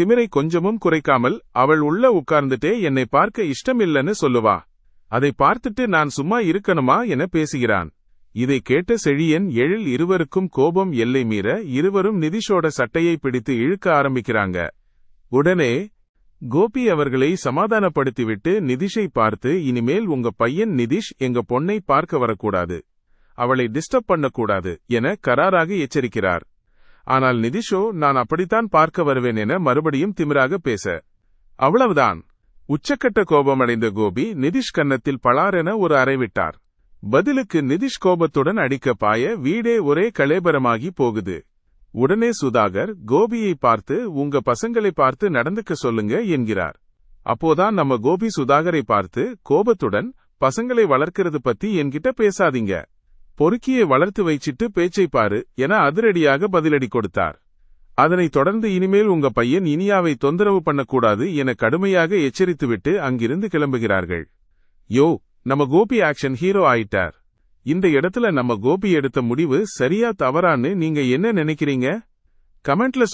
திமிரை கொஞ்சமும் குறைக்காமல் அவள் உள்ள உட்கார்ந்துட்டே என்னை பார்க்க இஷ்டமில்லன்னு சொல்லுவா. அதை பார்த்துட்டு நான் சும்மா இருக்கணுமா என பேசுகிறான். இதை கேட்ட செழியன் எழில் இருவருக்கும் கோபம் எல்லை மீற இருவரும் நிதிஷோட சட்டையை பிடித்து இழுக்க ஆரம்பிக்கிறாங்க. உடனே கோபி அவர்களை சமாதானப்படுத்திவிட்டு நிதிஷை பார்த்து இனிமேல் உங்க பையன் நிதிஷ் எங்க பொண்ணை பார்க்க வரக்கூடாது. அவளை டிஸ்டர்ப் பண்ணக்கூடாது என கராராக எச்சரிக்கிறார். ஆனால் நிதிஷோ நான் அப்படித்தான் பார்க்க வருவேன் என மறுபடியும் திமிராக பேச. அவ்வளவுதான். உச்சக்கட்ட கோபமடைந்த கோபி நிதிஷ் கன்னத்தில் பளாரென ஒரு அறை விட்டார். பதிலுக்கு நிதிஷ் கோபத்துடன் அடிக்க பாய வீடே ஒரே கலேபரமாகி போகுது. உடனே சுதாகர் கோபியை பார்த்து உங்க பசங்களை பார்த்து நடந்துக்க சொல்லுங்க என்கிறார். அப்போதான் நம்ம கோபி சுதாகரை பார்த்து கோபத்துடன் பசங்களை வளர்க்கிறது பத்தி என்கிட்ட பேசாதீங்க. பொறுக்கியை வளர்த்து வைச்சிட்டு பேச்சை பாரு என அதிரடியாக பதிலடி கொடுத்தார். அதனைத் தொடர்ந்து இனிமேல் உங்க பையன் இனியாவை தொந்தரவு பண்ணக்கூடாது என கடுமையாக எச்சரித்துவிட்டு அங்கிருந்து கிளம்புகிறார்கள். யோ நம்ம கோபி ஆக்ஷன் ஹீரோ ஆயிட்டார். இந்த இடத்துல நம்ம கோபி எடுத்த முடிவு சரியா தவறான்னு நீங்க என்ன நினைக்கிறீங்க? கமெண்ட்ல